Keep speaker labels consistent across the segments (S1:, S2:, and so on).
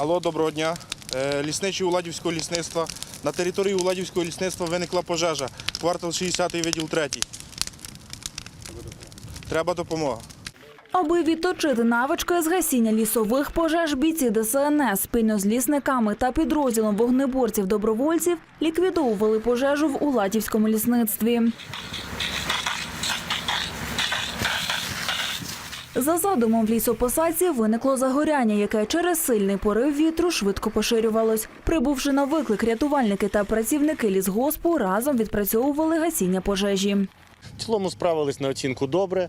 S1: Алло, доброго дня. Е, Лісничий Уладівського лісництва. На території Уладівського лісництва виникла пожежа. Квартал 60 відділ 3. Треба допомога.
S2: Аби відточити навички з гасіння лісових пожеж, бійці ДСНС спільно з лісниками та підрозділом вогнеборців-добровольців ліквідовували пожежу в Улатівському лісництві. За задумом в лісопосадці виникло загоряння, яке через сильний порив вітру швидко поширювалось. Прибувши на виклик, рятувальники та працівники лісгоспу разом відпрацьовували гасіння пожежі.
S3: В цілому справились на оцінку добре.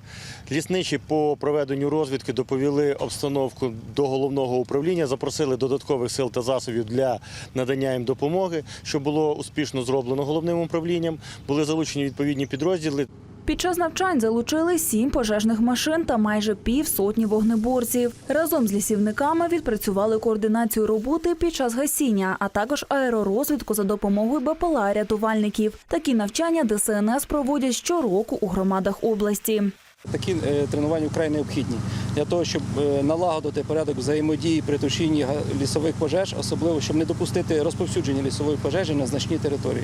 S3: Лісничі по проведенню розвідки доповіли обстановку до головного управління, запросили додаткових сил та засобів для надання їм допомоги, що було успішно зроблено головним управлінням. Були залучені відповідні підрозділи.
S2: Під час навчань залучили сім пожежних машин та майже півсотні вогнеборців. Разом з лісівниками відпрацювали координацію роботи під час гасіння, а також аеророзвідку за допомогою БПЛА рятувальників. Такі навчання ДСНС проводять щороку у громадах області.
S4: Такі е, тренування вкрай необхідні для того, щоб е, налагодити порядок взаємодії при тушінні лісових пожеж, особливо щоб не допустити розповсюдження лісової пожежі на значній території.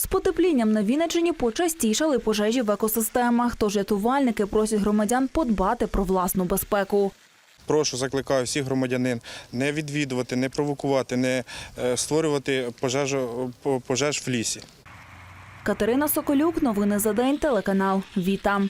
S2: З потеплінням на Вінниччині почастішали пожежі в екосистемах, тож рятувальники просять громадян подбати про власну безпеку.
S1: Прошу, закликаю всіх громадянин не відвідувати, не провокувати, не е, створювати пожежу, по- пожеж в лісі.
S2: Катерина Соколюк, новини за день, телеканал Віта.